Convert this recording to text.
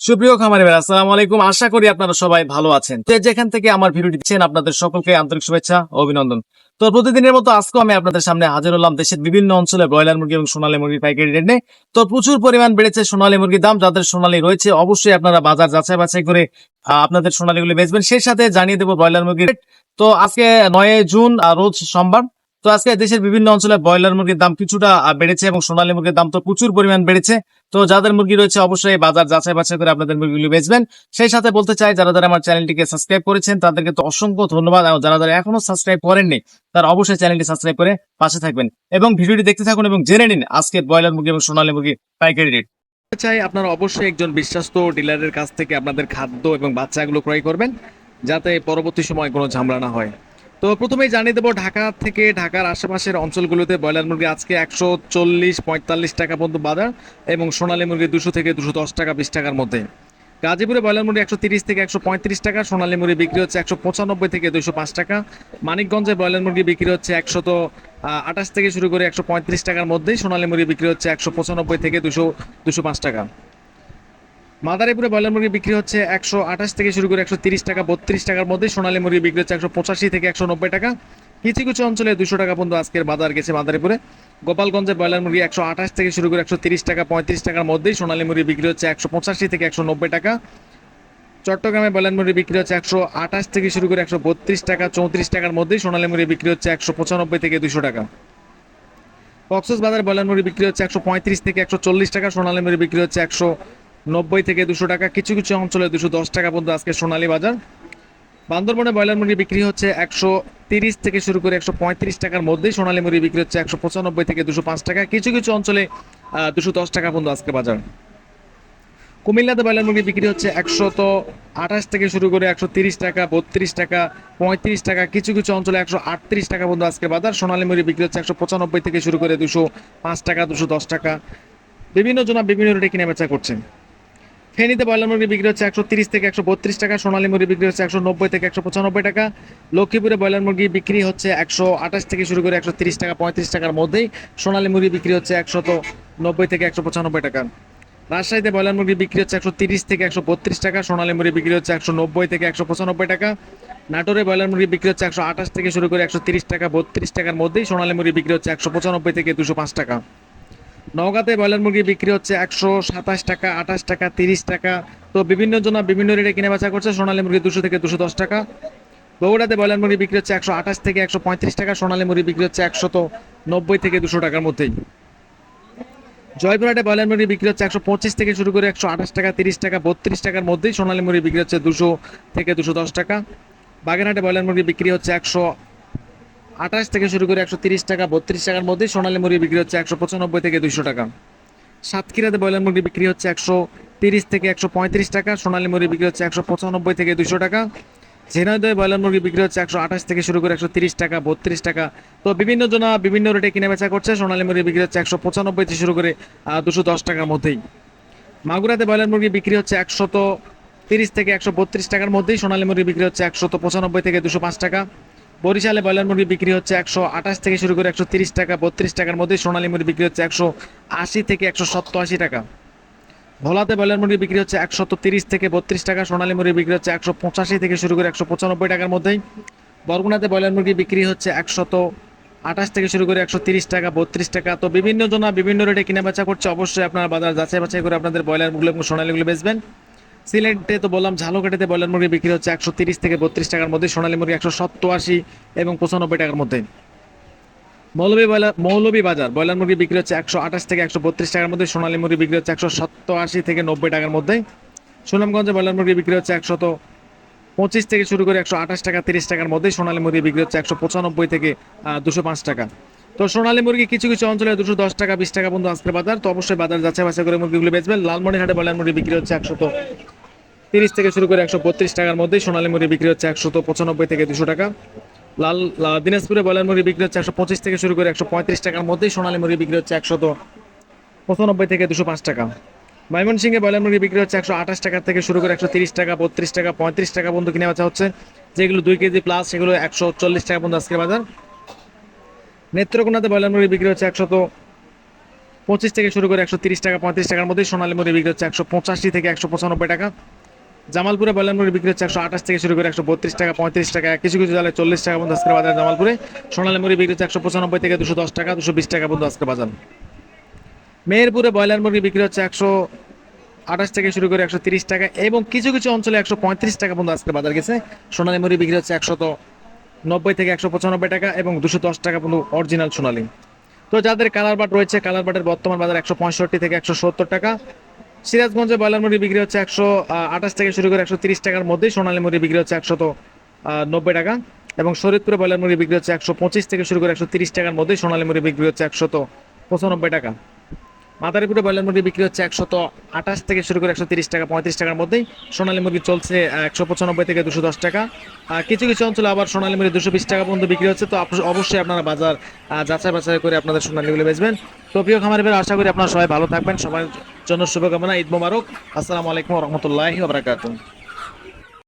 সুপ্রিয় খামারি ভাই আসসালামু আলাইকুম। আশা করি আপনারা সবাই ভালো আছেন। তো যেখান থেকে আমার ভিডিওটি দিচ্ছেন আপনাদের সকলকে আন্তরিক শুভেচ্ছা, অভিনন্দন। তো প্রতিদিনের মতো আজকেও আমি আপনাদের সামনে হাজির হলাম দেশের বিভিন্ন অঞ্চলে ব্রয়লার মুরগি এবং সোনালী মুরগির পাইকারি রেট। নিয়ে তো প্রচুর পরিমাণ বেড়েছে সোনালী মুরগির দাম। যাদের সোনালী রয়েছে, অবশ্যই আপনারা বাজার যাচাই বাছাই করে আপনাদের সোনালীগুলি বেচবেন। সেই সাথে জানিয়ে দেবো ব্রয়লার মুরগির রেট। তো আজকে নয় জুন রোজ সোমবার। তো আজকে দেশের বিভিন্ন অঞ্চলে ব্রয়লার মুরগির দাম কিছুটা বেড়েছে এবং সোনালী মুরগির দাম তো প্রচুর পরিমাণ বেড়েছে। তো যাদের মুরগি রয়েছে অবশ্যই বাজার যাচাই বাছাই করে আপনাদের মুরগিগুলি বেচবেন। সেই সাথে বলতে চাই, যারা যারা আমার চ্যানেলটিকে সাবস্ক্রাইব করেছেন, তাদেরকে তো অসংখ্য ধন্যবাদ। এবং যারা যারা এখনও সাবস্ক্রাইব করেননি, তারা অবশ্যই চ্যানেলটি সাবস্ক্রাইব করে পাশে থাকবেন এবং ভিডিওটি দেখতে থাকুন এবং জেনে নিন আজকে ব্রয়লার মুরগি এবং সোনালী মুরগি পাইকারি রেট। চাই, আপনারা অবশ্যই একজন বিশ্বস্ত ডিলারের কাছ থেকে আপনাদের খাদ্য এবং বাচ্চাগুলো ক্রয় করবেন, যাতে পরবর্তী সময় কোনো ঝামেলা না হয়। তো প্রথমেই জানিয়ে দেবো, ঢাকা থেকে ঢাকার আশেপাশের অঞ্চলগুলোতে ব্রয়লার মুরগি আজকে একশো চল্লিশ পঁয়তাল্লিশ টাকা পর্যন্ত বাজার এবং সোনালী মুরগি দুশো থেকে দুশো দশ টাকা, বিশ টাকার মধ্যে। গাজীপুরে ব্রয়লার মুরগি একশো তিরিশ থেকে একশো পঁয়ত্রিশ টাকা, সোনালী মুরগি বিক্রি হচ্ছে একশো পঁচানব্বই থেকে দুশো পাঁচ টাকা। মানিকগঞ্জে ব্রয়লার মুরগি বিক্রি হচ্ছে একশত আঠাশ থেকে শুরু করে একশো পঁয়ত্রিশ টাকার মধ্যেই সোনালী মুরগি বিক্রি হচ্ছে একশো পঁচানব্বই থেকে দুশো দুশো পাঁচ টাকা। মাদারীপুরে ব্রয়লার মুরগি বিক্রি হচ্ছে একশো আঠাশ থেকে শুরু করে একশো তিরিশ টাকা, বত্রিশ টাকার মধ্যে। সোনালী মুরগি বিক্রি হচ্ছে একশো পঁচাশি থেকে একশো নব্বই টাকা। কিছু কিছু অঞ্চলে দুশো টাকা পর্যন্ত আজকের বাজার গেছে মাদারীপুরে। গোপালগঞ্জে ব্রয়লার মুরগি একশো আঠাশ থেকে শুরু করে একশো তিরিশ টাকা, পঁয়ত্রিশ টাকার মধ্যেই সোনালী মুরগি বিক্রি হচ্ছে একশো পঁচাশি থেকে একশো নব্বই টাকা। চট্টগ্রামে ব্রয়লার মুরগি বিক্রি হচ্ছে একশো আঠাশ থেকে শুরু করে একশো বত্রিশ টাকা, চৌত্রিশ টাকার মধ্যেই সোনালী মুরগি বিক্রি হচ্ছে একশো পঁচানব্বই থেকে দুশো টাকা। কক্সবাজার ব্রয়লার মুরগি বিক্রি হচ্ছে একশো পঁয়ত্রিশ থেকে একশো চল্লিশ টাকা, সোনালী মুরগি বিক্রি হচ্ছে একশো নব্বই থেকে দুশো টাকা, কিছু কিছু অঞ্চলে দুশো দশ টাকা পর্যন্ত আজকে সোনালী বাজার। বান্দরবনে ব্রয়লার মুরগি বিক্রি হচ্ছে একশো তিরিশ থেকে শুরু করে একশো পঁয়ত্রিশ টাকার মধ্যেই সোনালী মুরগি বিক্রি হচ্ছে একশো পঁচানব্বই থেকে দুশো পাঁচ টাকা, কিছু কিছু অঞ্চলে দুশো দশ টাকা পর্যন্ত আজকে বাজার। কুমিল্লাতে ব্রয়লার মুরগি বিক্রি হচ্ছে একশত আঠাশ থেকে শুরু করে একশো তিরিশ টাকা, বত্রিশ টাকা, পঁয়ত্রিশ টাকা, কিছু কিছু অঞ্চলে একশো আটত্রিশ টাকা পর্যন্ত আজকে বাজার। সোনালী মুরগি বিক্রি হচ্ছে একশো পঁচানব্বই থেকে শুরু করে দুশো পাঁচ টাকা, দুশো দশ টাকা। বিভিন্ন জনা বিভিন্ন রেটে কিনে বেচা করছেন। ফেনীতে ব্রয়লার মুরগি বিক্রি হচ্ছে একশো তিরিশ থেকে একশো বত্রিশ টাকা, সোনালী মুরগি বিক্রি হচ্ছে একশো নব্বই থেকে একশো পঁচানব্বই টাকা। লক্ষ্মীপুরে ব্রয়লার মুরগি বিক্রি হচ্ছে একশো আঠাশ থেকে শুরু করে একশো তিরিশ টাকা, পঁয়ত্রিশ টাকার মধ্যেই। সোনালী মুরগি বিক্রি হচ্ছে একশত নব্বই থেকে একশো পঁচানব্বই টাকা। রাজশাহীতে ব্রয়লার মুরগি বিক্রি হচ্ছে একশো তিরিশ থেকে একশো বত্রিশ টাকা, সোনালী মুরগি বিক্রি হচ্ছে একশো নব্বই থেকে একশো পঁচানব্বই টাকা। নাটোরে ব্রয়লার মুরগি বিক্রি হচ্ছে একশো আঠাশ থেকে শুরু করে একশো তিরিশ টাকা, বত্রিশ টাকার মধ্যেই সোনালী মুরগি বিক্রি হচ্ছে একশো পঁচানব্বই থেকে দুশো পাঁচ টাকা। নওগাঁতে ব্রয়লার মুরগি বিক্রি হচ্ছে একশো সাতাশ টাকা, আঠাশ টাকা, তিরিশ টাকা। তো বিভিন্ন জন বিভিন্ন রেটে কিনে বেচা করছে। সোনালী মুরগি দুশো থেকে দুশো দশ টাকা। বগুড়াতে ব্রয়লার মুরগি বিক্রি হচ্ছে একশো আঠাশ থেকে একশো পঁয়ত্রিশ টাকা। সোনালী মুরগি বিক্রি হচ্ছে একশত নব্বই থেকে দুশো টাকার মধ্যেই। জয়পুরহাটে ব্রয়লার মুরগি বিক্রি হচ্ছে একশো পঁচিশ থেকে শুরু করে একশো আঠাশ টাকা, তিরিশ টাকা, বত্রিশ টাকার মধ্যেই সোনালী মুরগি বিক্রি হচ্ছে দুশো থেকে দুশো দশ টাকা। বাগেরহাটে ব্রয়লার মুরগি বিক্রি হচ্ছে একশো আঠাশ থেকে শুরু করে একশো তিরিশ টাকা, বত্রিশ টাকার মধ্যেই সোনালী মুরগি বিক্রি হচ্ছে একশো পঁচানব্বই থেকে দুশো টাকা। সাতক্ষীরাতে ব্রয়লার মুরগি বিক্রি হচ্ছে একশো তিরিশ থেকে একশো পঁয়ত্রিশ টাকা, সোনালী মুরগি বিক্রি হচ্ছে একশো পঁচানব্বই থেকে দুশো টাকা। ঝিনাইদহে ব্রয়লার মুরগি বিক্রি হচ্ছে একশো আঠাশ থেকে শুরু করে একশো তিরিশ টাকা, বত্রিশ টাকা। তো বিভিন্ন জনা বিভিন্ন রেটে কিনে বেচা করছে, সোনালী মুরগি বিক্রি হচ্ছে একশো পঁচানব্বই থেকে শুরু করে দুশো দশ টাকার মধ্যেই। মাগুরাতে ব্রয়লার মুরগি বিক্রি হচ্ছে একশত তিরিশ থেকে একশো বত্রিশ টাকার মধ্যেই, সোনালী মুরগি বিক্রি হচ্ছে একশত পঁচানব্বই থেকে দুশো পাঁচ টাকা। বরিশালে ব্রয়লার মুরগি বিক্রি হচ্ছে একশো আঠাশ থেকে শুরু করে একশো তিরিশ টাকা, বত্রিশ টাকার মধ্যে। সোনালী মুরগি বিক্রি হচ্ছে একশো আশি থেকে একশো সত্তরআশি টাকা। ভোলাতে ব্রয়লার মুরগি বিক্রি হচ্ছে একশত তিরিশ থেকে বত্রিশ টাকা, সোনালী মুরগি বিক্রি হচ্ছে একশো পঁচাশি থেকে শুরু করে একশো পঁচানব্বই টাকার মধ্যেই। বরগুনাতে ব্রয়লার মুরগি বিক্রি হচ্ছে একশত আঠাশ থেকে শুরু করে একশো তিরিশ টাকা, বত্রিশ টাকা। তো বিভিন্ন জনা বিভিন্ন রেটে কিনা বেচা করছে, অবশ্যই আপনারা বাজার যাচাই বাছাই করে আপনাদের ব্রয়লার মুরগি এবং সোনালীগুলো বেচবেন। সিলেটে তো বললাম, ঝালকাঠিতে ব্রয়লার মুরগি বিক্রি হচ্ছে একশো তিরিশ থেকে বত্রিশ টাকার মধ্যে, সোনালী মুরগি একশো সত্তর আশি এবং পঁচানব্বই টাকার মধ্যে। মৌলবী বয়লার মৌলবী বাজার, ব্রয়লার মুরগি বিক্রি হচ্ছে একশো আঠাশ থেকে একশো বত্রিশ টাকার মধ্যে, সোনালী মুরগি বিক্রি হচ্ছে একশো সত্তর আশি থেকে নব্বই টাকার মধ্যে। সুনামগঞ্জে ব্রয়লার মুরগি বিক্রি হচ্ছে একশত পঁচিশ থেকে শুরু করে একশো আঠাশ টাকা, তিরিশ টাকার মধ্যে, সোনালী মুরগি বিক্রি হচ্ছে একশো পঁচানব্বই থেকে দুশো পাঁচ টাকা। তো সোনালী মুরগি কিছু কিছু অঞ্চলে দুশো দশ টাকা, বিশ টাকা পর্যন্ত আজকের বাজার। তো অবশ্যই বাজার যাচাই বাছাই করে মুরগিগুলো বেচবেন। লালমনিরহাটে ব্রয়লার মুরগি বিক্রি হচ্ছে একশত তিরিশ থেকে শুরু করে একশো বত্রিশ টাকার মধ্যে সোনালী মুড়ি বিক্রি হচ্ছে একশত পঁচানব্বই থেকে দুশো টাকা। লাল দিনাজপুরে ব্রয়লার মুরগি বিক্রি হচ্ছে একশো পঁচিশ থেকে শুরু করে একশো পঁয়ত্রিশ টাকার মধ্যেই সোনালী মুরগি বিক্রি হচ্ছে একশত পঁচানব্বই থেকে দুশো পাঁচ টাকা। ময়মনসিংহে ব্রয়লার মুরগি বিক্রি হচ্ছে একশো আঠাশ টাকা থেকে শুরু করে একশো তিরিশ টাকা, বত্রিশ টাকা, পঁয়ত্রিশ টাকা পর্যন্ত কিনে বেচা হচ্ছে। যেগুলো দুই কেজি প্লাস সেগুলো একশো চল্লিশ টাকা পর্যন্ত আজকের বাজার। নেত্রকোনাতে ব্রয়লার মুরগি বিক্রি হচ্ছে একশত পঁচিশ থেকে শুরু করে একশো তিরিশ টাকা, পঁয়ত্রিশ টাকার মধ্যে সোনালী মুরগি বিক্রি হচ্ছে একশো পঁচাশি থেকে একশো পঁচানব্বই টাকা। জামালপুরে ব্রয়লার মুরগি বিক্রি হচ্ছে একশো আঠাশ থেকে শুরু করে একশো বত্রিশ টাকা, পঁয়ত্রিশ টাকা, কিছু কিছু জালে চল্লিশ টাকা পর্যন্ত আজকের বাজার জামালপুরে। সোনালী মুরগি বিক্রি হচ্ছে একশো পঁচানব্বই থেকে দুশো দশ টাকা, দুশো বিশ টাকা পর্যন্ত আজকের বাজার। মেহেরপুরে ব্রয়লার মুরগি বিক্রি হচ্ছে একশো আঠাশ থেকে শুরু করে একশো তিরিশ টাকা এবং কিছু কিছু অঞ্চলে একশো পঁয়ত্রিশ টাকা পর্যন্ত আজকে বাজার গেছে। সোনালী মুরগি বিক্রি হচ্ছে একশত নব্বই থেকে একশো পঁচানব্বই টাকা এবং দুশো দশ টাকা পর্যন্ত অরিজিনাল সোনালী। তো যাদের কালার বাট রয়েছে, কালার বাটের বর্তমান বাজার একশো পঁয়ষট্টি থেকে একশো সত্তর টাকা সিরাজগঞ্জে ব্রয়লার মুরগি বিক্রি হচ্ছে একশো আঠাশ থেকে শুরু করে একশো তিরিশ টাকার মধ্যেই। সোনালী মুরগি বিক্রি হচ্ছে একশত নব্বই টাকা। এবং শরীরপুরে ব্রয়লার মুরগি বিক্রি হচ্ছে একশো পঁচিশ থেকে শুরু করে একশো তিরিশ টাকার মধ্যেই সোনালী মুরগি বিক্রি হচ্ছে একশত পঁচানব্বই টাকা। মাদারীপুরে ব্রয়লার মুরগি বিক্রি হচ্ছে একশত আঠাশ থেকে শুরু করে একশো তিরিশ টাকা, পঁয়ত্রিশ টাকার মধ্যেই। সোনালী মুরগি চলছে একশো পঁচানব্বই থেকে দুশো দশ টাকা। কিছু কিছু অঞ্চলে আবার সোনালী মুরগি দুশো বিশ টাকা পর্যন্ত বিক্রি হচ্ছে। তো অবশ্যই আপনারা বাজার যাচাই বাছাই করে আপনাদের সোনালীগুলো বেচবেন। তো প্রিয় খামারি ভাই আশা করি আপনারা সবাই ভালো থাকবেন। সবার জন্য শুভকামনা, ঈদ মোবারক। আসসালামু আলাইকুম রহমতুল্লাহি বারাকাতুহ।